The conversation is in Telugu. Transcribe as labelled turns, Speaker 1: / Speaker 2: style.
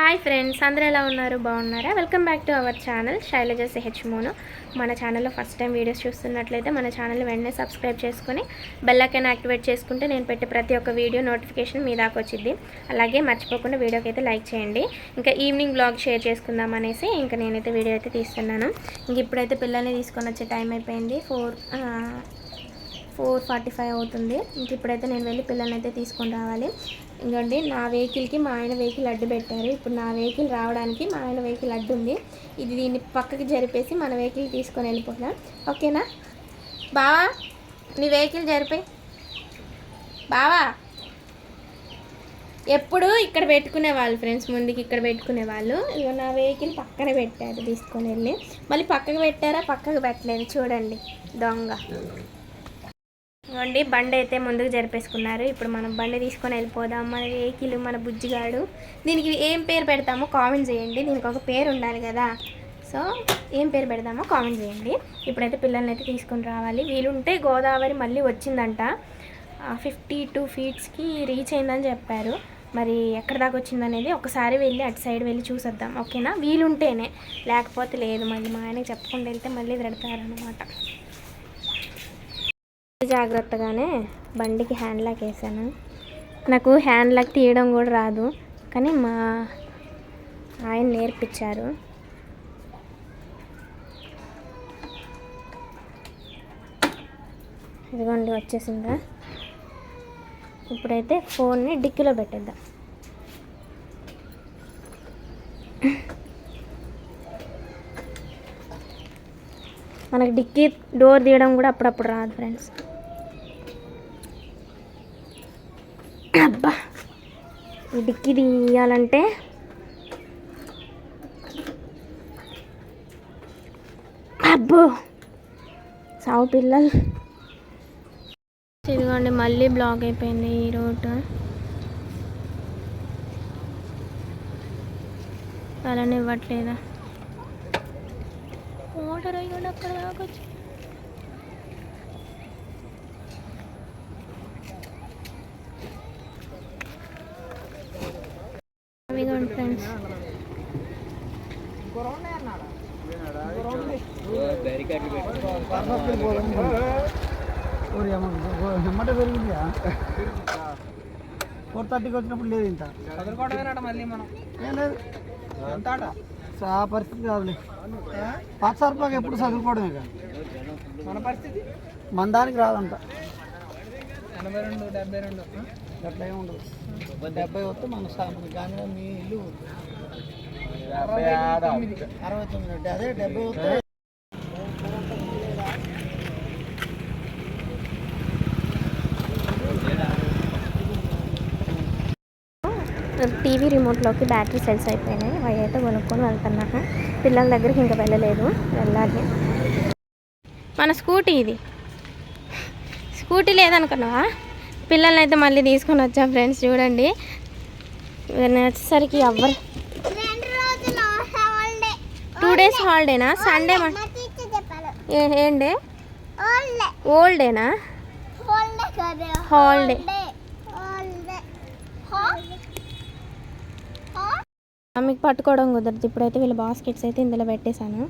Speaker 1: హాయ్ ఫ్రెండ్స్ అందరూ ఎలా ఉన్నారు? బాగున్నారా? Welcome back to our channel Sailaja CH Monu. మన ఛానల్లో ఫస్ట్ టైం వీడియోస్ చూస్తున్నట్లయితే మన ఛానల్ వెంటనే సబ్స్క్రైబ్ చేసుకుని బెల్ యాక్టివేట్ చేసుకుంటే నేను పెట్టే ప్రతి ఒక్క వీడియో నోటిఫికేషన్ మీ దాకా వచ్చింది అలాగే మర్చిపోకుండా వీడియోకి అయితే లైక్ చేయండి. ఇంకా ఈవినింగ్ బ్లాగ్ షేర్ చేసుకుందాం అనేసి ఇంకా నేనైతే వీడియో అయితే తీస్తున్నాను. ఇంక ఇప్పుడైతే పిల్లల్ని తీసుకొని వచ్చే టైం అయిపోయింది. ఫోర్ ఫోర్ ఫార్టీ ఫైవ్ అవుతుంది. ఇంక ఇప్పుడైతే నేను వెళ్ళి పిల్లల్ని అయితే తీసుకొని రావాలి. ఇంకోండి నా వెహికల్కి మా ఆయన వెహికల్ అడ్డు పెట్టారు. ఇప్పుడు నా వెహికల్ రావడానికి మా ఆయన వెహికల్ అడ్డు ఉంది. ఇది దీన్ని పక్కకి జరిపేసి మన వెహికల్ తీసుకొని వెళ్ళిపోదాం. ఓకేనా? బావా నీ వెహికల్ జరిపే. బావా ఎప్పుడు ఇక్కడ పెట్టుకునే వాళ్ళు ఫ్రెండ్స్ ముందుకి ఇక్కడ పెట్టుకునే వాళ్ళు. ఇక నా వెహికల్ పక్కన పెట్టారు తీసుకొని వెళ్ళి. మళ్ళీ పక్కకు పెట్టారా? పక్కకు పెట్టలేదు. చూడండి దొంగ. ఇవ్వండి బండి అయితే ముందుకు జరిపేసుకున్నారు. ఇప్పుడు మనం బండి తీసుకొని వెళ్ళిపోదాం. మన వెహికల్ మన బుజ్జిగాడు. దీనికి ఏం పేరు పెడతామో కామెంట్ చేయండి. దీనికి ఒక పేరు ఉండాలి కదా. సో ఏం పేరు పెడదామో కామెంట్ చేయండి. ఇప్పుడైతే పిల్లల్ని అయితే తీసుకొని రావాలి. వీలుంటే గోదావరి మళ్ళీ వచ్చిందంట. ఫిఫ్టీ టూ ఫీట్స్కి రీచ్ అయిందని చెప్పారు. మరి ఎక్కడ దాకా వచ్చిందనేది ఒకసారి వెళ్ళి అటు సైడ్ వెళ్ళి చూసొద్దాం. ఓకేనా? వీలుంటేనే. లేకపోతే లేదు. మళ్ళీ మా ఆయనకి చెప్పకుండా వెళ్తే మళ్ళీ తిడతారనమాట జాగ్రత్తగానే బండికి హ్యాండ్ లాక్ వేసాను నాకు హ్యాండ్ లాక్ తీయడం కూడా రాదు కానీ మా ఆయన నేర్పించారు. ఇదిగోండి వచ్చేసిందా? ఇప్పుడైతే ఫోన్ని డిక్కీలో పెట్టేద్దాం. మనకి డిక్కీ డోర్ తీయడం కూడా అప్పుడప్పుడు రాదు ఫ్రెండ్స్. అబ్బా. ఈ డిక్కీ తీయాలంటే అబ్బో. సావు పిల్లలు. ఇదిగోండి మళ్ళీ బ్లాక్ అయిపోయింది ఈ రోడ్ అలానే ఇవ్వట్లేదా? వాటర్ అయ్యి అక్కడ దాకా ఫ్రెండ్స్
Speaker 2: ఎమ్మట ఫోర్ థర్టీకి వచ్చినప్పుడు లేదు ఇంత ఆ పరిస్థితి? కాదులే పాత సరుకులకు ఎప్పుడు చదువుకోవడమే కదా
Speaker 3: మన పరిస్థితి?
Speaker 2: మన దానికి రాదంట.
Speaker 3: ఎనభై రెండు డెబ్బై రెండు.
Speaker 2: అట్లా ఏమి ఉండదు. డెబ్బై వస్తే మన సా- మన మీ ఇల్లు అరవై తొమ్మిది అదే డెబ్బై వస్తే
Speaker 1: టీవీ రిమోట్లోకి బ్యాటరీ సెల్స్ అయిపోయినాయి. అవి అయితే కొనుక్కొని వెళ్తున్నాను పిల్లల దగ్గరికి ఇంకా వెళ్ళలేదు. వెళ్ళాలి. మన స్కూటీ ఇది. స్కూటీ లేదనుకున్నావా? పిల్లల్ని అయితే మళ్ళీ తీసుకొని వచ్చాం ఫ్రెండ్స్ చూడండి. వచ్చేసరికి ఎవరు? టూ డేస్ హాలిడేనా సండే ఏంటి? ఓల్డేనా హాలిడే మీకు పట్టుకోవడం కుదరదు. ఇప్పుడైతే వీళ్ళ బాస్కెట్స్ అయితే ఇందులో పెట్టేశాను.